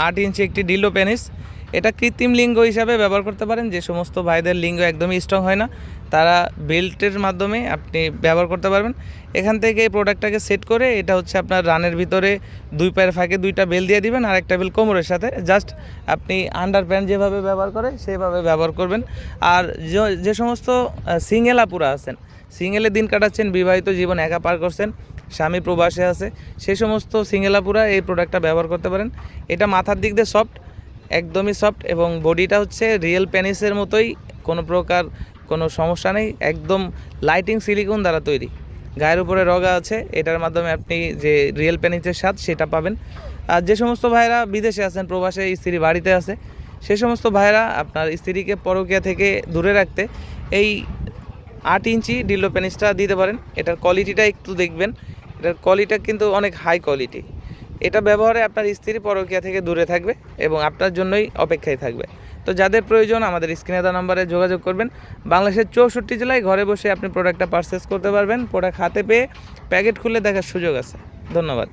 আট ইঞ্চি একটি D'Lo penis. এটা কৃত্রিম লিঙ্গ হিসাবে ব্যবহার করতে পারেন, যে সমস্ত ভাইদের লিঙ্গ একদমই স্ট্রং হয় না। তারা বেল্টের মাধ্যমে আপনি ব্যবহার করতে পারবেন। এখান থেকে এই প্রোডাক্টটাকে সেট করে এটা হচ্ছে আপনার রানের ভিতরে দুই পায়ের ফাঁকে দুইটা বেল দিয়ে দিবেন, আর একটা বেল কোমরের সাথে। জাস্ট আপনি আন্ডার প্যান্ট যেভাবে ব্যবহার করে সেভাবে ব্যবহার করবেন। আর যে- সমস্ত সিঙ্গেল আপুরা আছেন, সিঙ্গেলে দিন কাটাচ্ছেন, বিবাহিত জীবন একা পার করছেন স্বামী প্রবাসে আছে সেই সমস্ত সিঙ্গেলাপুরা এই প্রোডাক্টটা ব্যবহার করতে পারেন। এটা মাথার দিক দিয়ে সফট একদমই সফট এবং বডিটা হচ্ছে রিয়েল পেনিসের মতোই, কোনো প্রকার কোনো সমস্যা নেই, একদম লাইটিং সিলিকন দ্বারা তৈরি। গায়ের উপরে রগা আছে, এটার মাধ্যমে আপনি যে রিয়েল পেনিসের স্বাদ সেটা পাবেন। আর যে সমস্ত ভাইরা বিদেশে আছেন, প্রবাসে স্ত্রী বাড়িতে আছে, সে সমস্ত ভাইরা আপনার স্ত্রীকে পরকিয়া থেকে দূরে রাখতে এই আট ইঞ্চি ডিলো পেনিসটা দিতে পারেন। এটার কোয়ালিটিটা একটু দেখবেন। এটার কোয়ালিটা কিন্তু অনেক হাই কোয়ালিটি এটা ব্যবহারে আপনার স্ত্রী পরকিয়া থেকে দূরে থাকবে এবং আপনার জন্যই অপেক্ষায় থাকবে। তো যাদের প্রয়োজন, আমাদের স্ক্রিনে দেওয়া নাম্বারে যোগাযোগ করবেন। বাংলাদেশের চৌষট্টি জেলায় ঘরে বসে আপনি প্রোডাক্টটা পারচেস করতে পারবেন। প্রোডাক্ট হাতে পেয়ে প্যাকেট খুলে দেখার সুযোগ আছে। ধন্যবাদ।